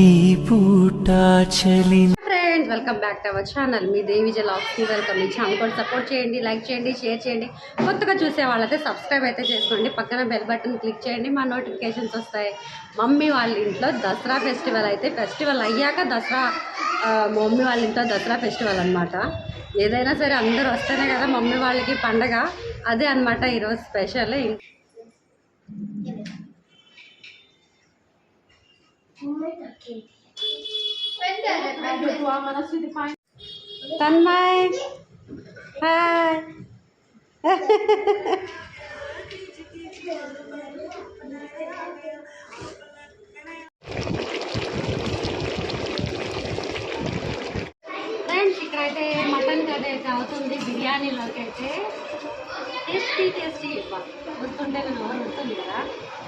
ఈ పూట చలి friends welcome back to our channel మీ దేవి జలాక్స్కి వెల్కమ్. మీ ఛానల్ కూడా సపోర్ట్ చేయండి లైక్ చేయండి షేర్ చేయండి. కొత్తగా చూసే వాళ్ళైతే సబ్స్క్రైబ్ అయితే చేసుకోండి. పక్కన బెల్ బటన్ క్లిక్ చేయండి మా నోటిఫికేషన్స్ వస్తాయి. మమ్మీ వాళ్ళ ఇంట్లో దసరా ఫెస్టివల్ అయితే ఫెస్టివల్ అయ్యాక దసరా మమ్మీ వాళ్ళ ఇంట్లో దసరా ఫెస్టివల్ అనమాట ఏదైనా సరే అందరూ వస్తేనే కదా మమ్మీ వాళ్ళకి పండగ. అదే అనమాట ఈరోజు స్పెషల్ తన్మయ్. హాయ్. ఫ్రెండ్స్ ఇక్కడైతే మటన్ కర్రీ అయితే అవుతుంది బిర్యానీలోకి అయితే టేస్టీ టేస్టీ. గుర్తుంటే నేను ఎవరు గుర్తుంది కదా?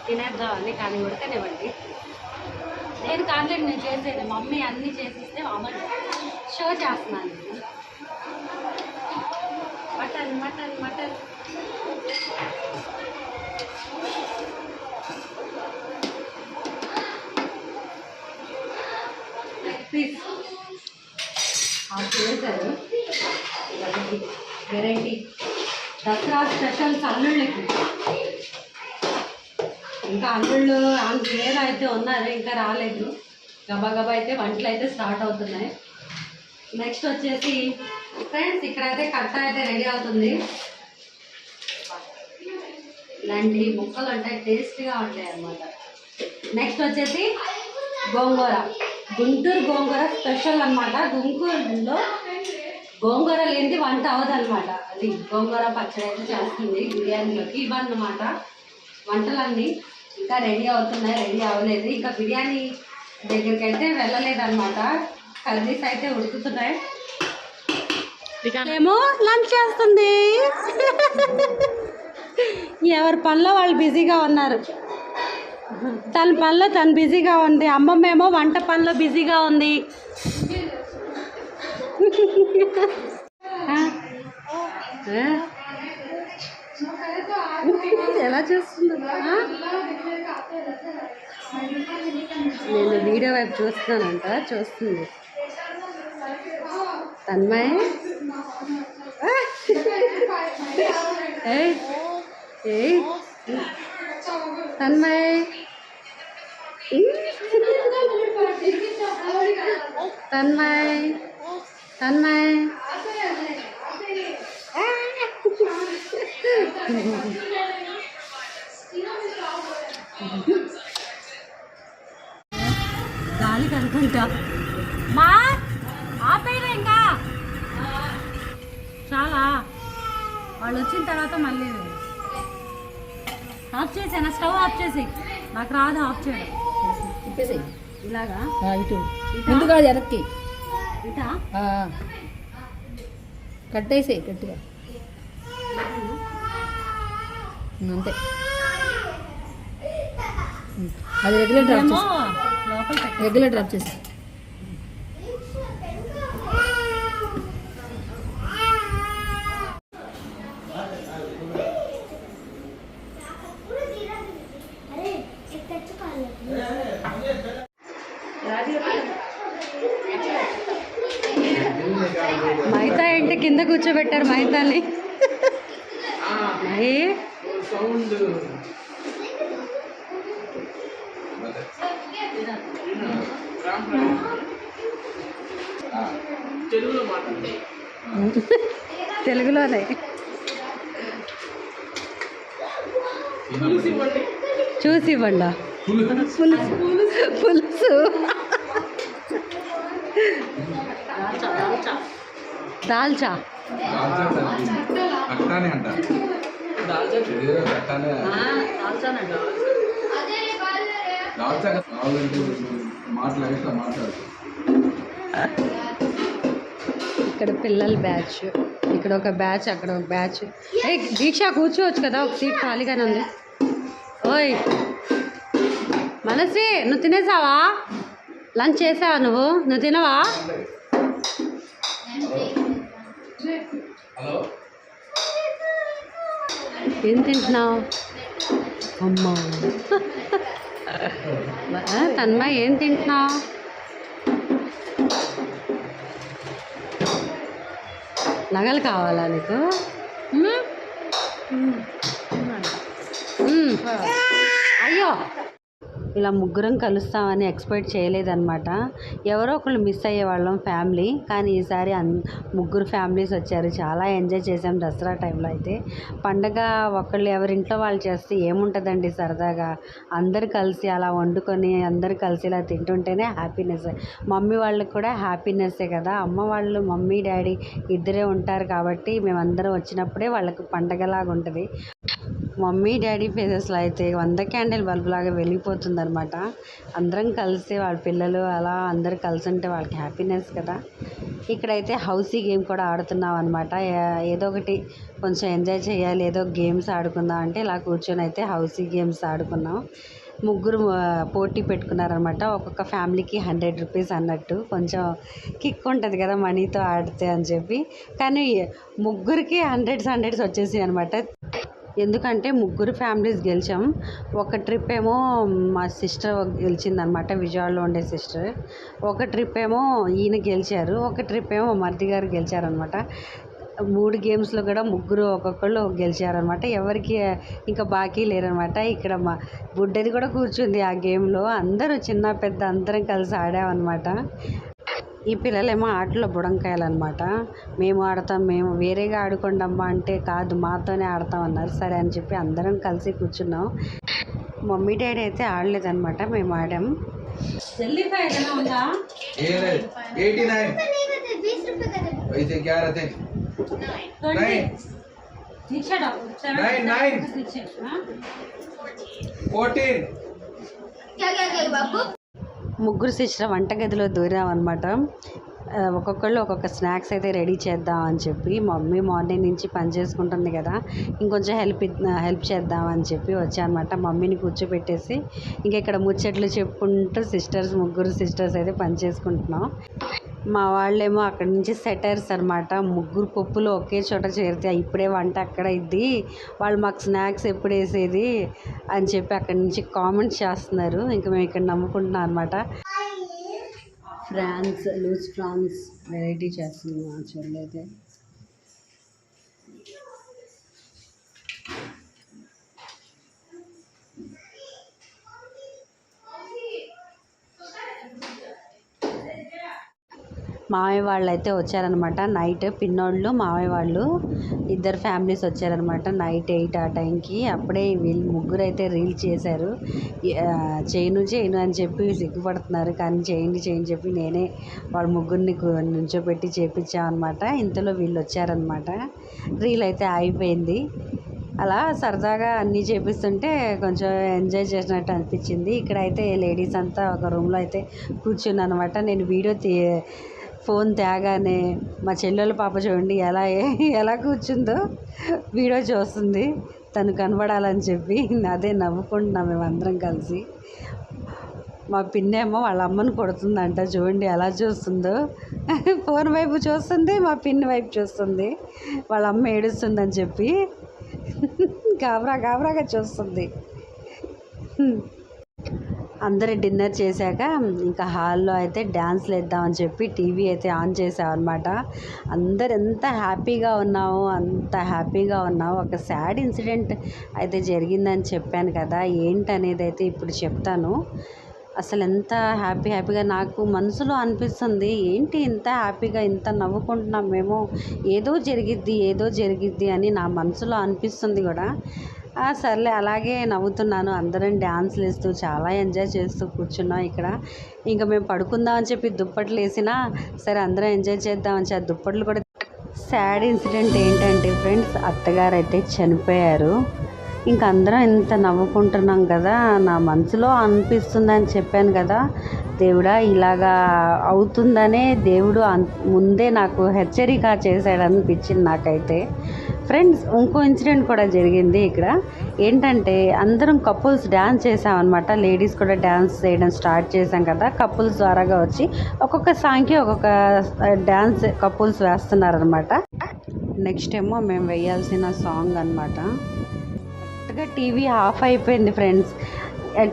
తినేద్దామని కానీ ఉడకనివ్వండి. నేను కాంట్రాక్ట్ నేను చేసేది మమ్మీ అన్నీ చేసిస్తే అమలు షో చేస్తున్నాను. Mutton mutton mutton. పీస్. చేశారు వెరైటీ. దసరా స్పెషల్ అల్లుళ్ళకి ఇంకా అల్లుళ్ళు ఆమె వేరే అయితే ఉన్నారు ఇంకా రాలేదు. గబాగబా అయితే వంటలు అయితే స్టార్ట్ అవుతున్నాయి. నెక్స్ట్ వచ్చేసి ఫ్రెండ్స్ ఇక్కడైతే కట్ట అయితే రెడీ అవుతుంది. ఇలాంటి ముక్కలు ఉంటాయి టేస్ట్గా ఉంటాయి అన్నమాట. నెక్స్ట్ వచ్చేసి గోంగూర. గుంటూరు గోంగూర స్పెషల్ అనమాట గుంటూరులో గోంగూర లేనిది వంట అవ్వదన్నమాట. అది గోంగూర పచ్చడి అయితే చేస్తుంది బిర్యానీలోకి. ఇవన్నమాట వంటలన్నీ. ఇంకా రెడీ అవుతున్నాయి రెడీ అవ్వలేదు. ఇంకా బిర్యానీ దగ్గరికి అయితే వెళ్ళలేదన్నమాట. కర్రీస్ అయితే ఉడుకుతున్నాయి. ఏమో లంచ్ చేస్తుంది. ఎవరి పనిలో వాళ్ళు బిజీగా ఉన్నారు. తన పనిలో తను బిజీగా ఉంది. అమ్మమ్మ ఏమో వంట పనిలో బిజీగా ఉంది? ఎలా చేస్తుందో? నేను వీడియో వైపు చూస్తున్నానంట చూస్తుంది. తన్మయ్? ఏయ్. తన్మయ్? తన్మయ్? తన్మయ్? గాలి కనుకుంటా. మా ఆపేరా ఇంకా? చాలా. వాళ్ళు వచ్చిన తర్వాత మళ్ళీ ఆఫ్ చేసాను? స్టవ్ ఆఫ్ చేసి. నాకు రాదు ఆఫ్ చేయడం. తిప్పేసేయ్. ఇలాగా? ఇటు. ముందు కాదు వెనక్కి. ఇటా. కట్టేసేయి గట్టిగా. అంతే అది రెగ్యులర్ డ్రాప్ చేసి. రెగ్యులర్ డ్రాప్ చేసి. మైతా ఏంటి కింద కూర్చోబెట్టారు మైతాని. మహి తెలుగులోనే. చూసి ఇవ్వండి. పులుసు పులుసు. దాల్చా. అట్టానే అంట ఏదో అట్టానే దాల్చా. ఇట్లా మాట్లాడు. ఇక్కడ పిల్లల బ్యాచ్. ఇక్కడ ఒక బ్యాచ్ అక్కడ ఒక బ్యాచ్. ఏ దీక్ష కూర్చోవచ్చు కదా ఒక సీట్ ఖాళీగానే ఉంది. ఓయ్. మనసి నువ్వు తినేసావా? లంచ్ చేసావా నువ్వు? నువ్వు తినవా? ఏం తింటున్నావు? అమ్మా. తన్మా ఏం తింటున్నావు? నగలు కావాలా నీకు. అయ్యో. ఇలా ముగ్గురం కలుస్తామని ఎక్స్పెక్ట్ చేయలేదన్నమాట. ఎవరో ఒకళ్ళు మిస్ అయ్యేవాళ్ళం ఫ్యామిలీ. కానీ ఈసారి అన్ ముగ్గురు ఫ్యామిలీస్ వచ్చారు. చాలా ఎంజాయ్ చేసాం దసరా టైంలో అయితే. పండగ ఒకళ్ళు ఎవరింట్లో వాళ్ళు చేస్తే ఏముంటుందండి సరదాగా? అందరు కలిసి అలా వండుకొని అందరు కలిసి ఇలా తింటుంటేనే హ్యాపీనెస్. మమ్మీ వాళ్ళకి కూడా హ్యాపీనెస్సే కదా? అమ్మ వాళ్ళు మమ్మీ డాడీ ఇద్దరే ఉంటారు కాబట్టి మేమందరం వచ్చినప్పుడే వాళ్ళకి పండగలాగా ఉంటుంది. మమ్మీ డాడీ ఫేసెస్లో అయితే వంద క్యాండిల్ బల్బ్ లాగా వెలిగిపోతుంది అనమాట అందరం కలిసి వాళ్ళ పిల్లలు అలా అందరు కలిసి ఉంటే వాళ్ళకి హ్యాపీనెస్ కదా. ఇక్కడైతే హౌసీ గేమ్ కూడా ఆడుతున్నాం అనమాట ఏదో ఒకటి కొంచెం ఎంజాయ్ చేయాలి ఏదో గేమ్స్ ఆడుకుందాం అంటే ఇలా కూర్చొని అయితే హౌసీ గేమ్స్ ఆడుకున్నాం. ముగ్గురు పోటీ పెట్టుకున్నారనమాట ఒక్కొక్క ఫ్యామిలీకి హండ్రెడ్ రూపీస్ అన్నట్టు. కొంచెం కిక్ ఉంటుంది కదా మనీతో ఆడితే అని చెప్పి. కానీ ముగ్గురికి హండ్రెడ్స్ హండ్రెడ్స్ వచ్చేసి అనమాట ఎందుకంటే ముగ్గురు ఫ్యామిలీస్ గెలిచాం. ఒక ట్రిప్ ఏమో మా సిస్టర్ గెలిచిందనమాట విజయవాడలో ఉండే సిస్టర్. ఒక ట్రిప్ ఏమో ఈయన గెలిచారు ఒక ట్రిప్ ఏమో మర్ది గారు గెలిచారనమాట. మూడు గేమ్స్లో కూడా ముగ్గురు ఒక్కొక్కళ్ళు గెలిచారనమాట. ఎవరికి ఇంకా బాకీ లేరనమాట. ఇక్కడ మా బుడ్డది కూడా కూర్చుంది ఆ గేమ్లో. అందరూ చిన్న పెద్ద అందరం కలిసి ఆడామన్నమాట ఈ పిల్లలేమో ఆటలో బుడంకాయలు అనమాట మేము ఆడతాం మేము వేరేగా ఆడుకోండమ్మా అంటే కాదు మాతోనే ఆడతాం అన్నారు. సరే అని చెప్పి అందరం కలిసి కూర్చున్నాం. మమ్మీ డాడీ అయితే ఆడలేదనమాట మేము ఆడాం. ముగ్గురు సిస్టర్ వంటగదిలో దూరాం అనమాట ఒక్కొక్కళ్ళు ఒక్కొక్క స్నాక్స్ అయితే రెడీ చేద్దాం అని చెప్పి మమ్మీ మార్నింగ్ నుంచి పని చేసుకుంటుంది కదా ఇంకొంచెం హెల్ప్ హెల్ప్ చేద్దాం అని చెప్పి వచ్చానమాట. మమ్మీని కూర్చోబెట్టేసి ఇంకా ఇక్కడ ముచ్చట్లు చెప్పుకుంటూ సిస్టర్స్ ముగ్గురు సిస్టర్స్ అయితే పని చేసుకుంటున్నాం. మా వాళ్ళేమో అక్కడి నుంచి సెటర్స్ అనమాట ముగ్గురు పప్పులు ఒకే చోట చేరితే ఇప్పుడే వంట అక్కడ ఇద్ది వాళ్ళు మాకు స్నాక్స్ ఎప్పుడు వేసేది అని చెప్పి అక్కడి నుంచి కామెంట్స్ చేస్తున్నారు. ఇంకా మేము ఇక్కడ నమ్ముకుంటున్నాం అనమాట ఫ్రాన్స్ లూజ్ ఫ్రాన్స్ వెరైటీ చేస్తున్నాం. చూడలేదు. మామయ్య వాళ్ళు అయితే వచ్చారనమాట నైట్ పిన్నోళ్ళు మామయ్య వాళ్ళు ఇద్దరు ఫ్యామిలీస్ వచ్చారనమాట నైట్ ఎయిట్ ఆ టైంకి. అప్పుడే వీళ్ళు ముగ్గురు అయితే రీల్ చేశారు. చేయను చేయను అని చెప్పి సిగ్గుపడుతున్నారు. కానీ చేయండి చేయని చెప్పి నేనే వాళ్ళ ముగ్గురిని నుంచోబెట్టి చేపించామన్నమాట ఇంతలో వీళ్ళు వచ్చారనమాట రీల్ అయితే అయిపోయింది అలా సరదాగా అన్నీ చేపిస్తుంటే కొంచెం ఎంజాయ్ చేసినట్టు అనిపించింది. ఇక్కడైతే లేడీస్ అంతా ఒక రూమ్లో అయితే కూర్చున్నాను అనమాట నేను వీడియో తీ ఫోన్ తేగానే మా చెల్లెల పాప చూడండి ఎలా ఎలా కూర్చుందో వీడియో చూస్తుంది. తను కనబడాలని చెప్పి అదే నవ్వుకుంటున్నాం మేమందరం కలిసి. మా పిన్నేమో వాళ్ళ అమ్మని కొడుతుందంట చూడండి ఎలా చూస్తుందో. ఫోన్ వైపు చూస్తుంది మా పిన్ని వైపు చూస్తుంది. వాళ్ళ అమ్మ ఏడుస్తుందని చెప్పి గాబరా గాబరాగా చూస్తుంది. అందరూ డిన్నర్ చేశాక ఇంకా హాల్లో అయితే డ్యాన్స్లు వేద్దామని చెప్పి టీవీ అయితే ఆన్ చేసామన్నమాట అందరు ఎంత హ్యాపీగా ఉన్నాము అంత హ్యాపీగా ఉన్నాము ఒక సాడ్ ఇన్సిడెంట్ అయితే జరిగిందని చెప్పాను కదా. ఏంటనేది అయితే ఇప్పుడు చెప్తాను. అసలు ఎంత హ్యాపీ హ్యాపీగా నాకు మనసులో అనిపిస్తుంది ఏంటి ఇంత హ్యాపీగా ఇంత నవ్వుకుంటున్నాం మేము ఏదో జరిగిద్ది ఏదో జరిగిద్ది అని నా మనసులో అనిపిస్తుంది కూడా. సర్లే అలాగే నవ్వుతున్నాను. అందరం డ్యాన్స్లు వేస్తూ చాలా ఎంజాయ్ చేస్తూ కూర్చున్నాం ఇక్కడ. ఇంకా మేము పడుకుందాం అని చెప్పి దుప్పట్లు వేసినా సరే అందరం ఎంజాయ్ చేద్దామని చెప్పి దుప్పట్లు కూడా సాడ్ ఇన్సిడెంట్ ఏంటంటే ఫ్రెండ్స్ అత్తగారు అయితే చనిపోయారు. ఇంకా అందరం ఇంత నవ్వుకుంటున్నాం కదా నా మనసులో అనిపిస్తుందని చెప్పాను కదా. దేవుడా ఇలాగా అవుతుందనే దేవుడు అన్- ముందే నాకు హెచ్చరిక చేశాడనిపించింది నాకైతే. ఫ్రెండ్స్ ఇంకో ఇన్సిడెంట్ కూడా జరిగింది ఇక్కడ. ఏంటంటే అందరం కపుల్స్ డ్యాన్స్ చేసామన్నమాట. లేడీస్ కూడా డ్యాన్స్ చేయడం స్టార్ట్ చేసాం కదా. కపుల్స్ ద్వారాగా వచ్చి ఒక్కొక్క సాంగ్కి ఒక్కొక్క డ్యాన్స్ కపుల్స్ వేస్తున్నారనమాట నెక్స్ట్ ఏమో మేము వేయాల్సిన సాంగ్ అనమాట కరెక్ట్గా టీవీ ఆఫ్ అయిపోయింది ఫ్రెండ్స్.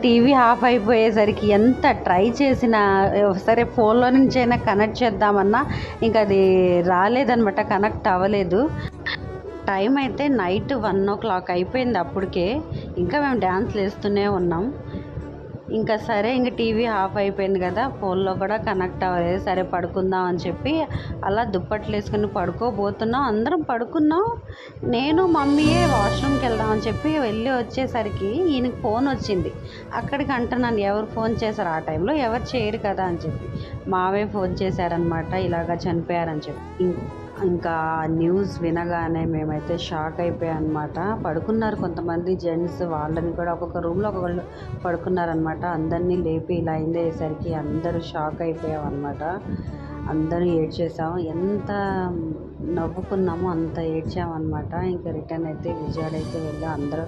టీవీ ఆఫ్ అయిపోయేసరికి ఎంత ట్రై చేసినా సరే ఫోన్లో నుంచి అయినా కనెక్ట్ చేద్దామన్నా ఇంకా అది రాలేదనమాట కనెక్ట్ అవ్వలేదు. టైం అయితే నైట్ వన్ ఓ క్లాక్ అయిపోయింది అప్పటికే. ఇంకా మేము డ్యాన్స్లు వేస్తూనే ఉన్నాం. ఇంకా సరే ఇంక టీవీ ఆఫ్ అయిపోయింది కదా ఫోన్లో కూడా కనెక్ట్ అవ్వలేదు. సరే పడుకుందాం అని చెప్పి అలా దుప్పట్లు వేసుకుని పడుకోబోతున్నాం. అందరం పడుకున్నాం. నేను మమ్మీయే వాష్రూమ్కి వెళ్దామని చెప్పి వెళ్ళి వచ్చేసరికి ఈయనకి ఫోన్ వచ్చింది. అక్కడికి అంటున్నాను ఎవరు ఫోన్ చేశారు? ఆ టైంలో ఎవరు చేయరు కదా అని చెప్పి. మావే ఫోన్ చేశారనమాట ఇలాగ చనిపోయారని చెప్పి. ఇంకా న్యూస్ వినగానే మేమైతే షాక్ అయిపోయాం అనమాట పడుకున్నారు కొంతమంది జెంట్స్ వాళ్ళని కూడా ఒక్కొక్క రూమ్లో ఒక్కొక్కళ్ళు పడుకున్నారనమాట. అందరినీ లేపి ఇలా అయిందేసరికి అందరూ షాక్ అయిపోయాం అనమాట అందరూ ఏడ్చేసాం ఎంత నవ్వుకున్నామో అంత ఏడ్చామన్నమాట ఇంకా రిటర్న్ అయితే విజయవాడ అయితే వెళ్ళి అందరూ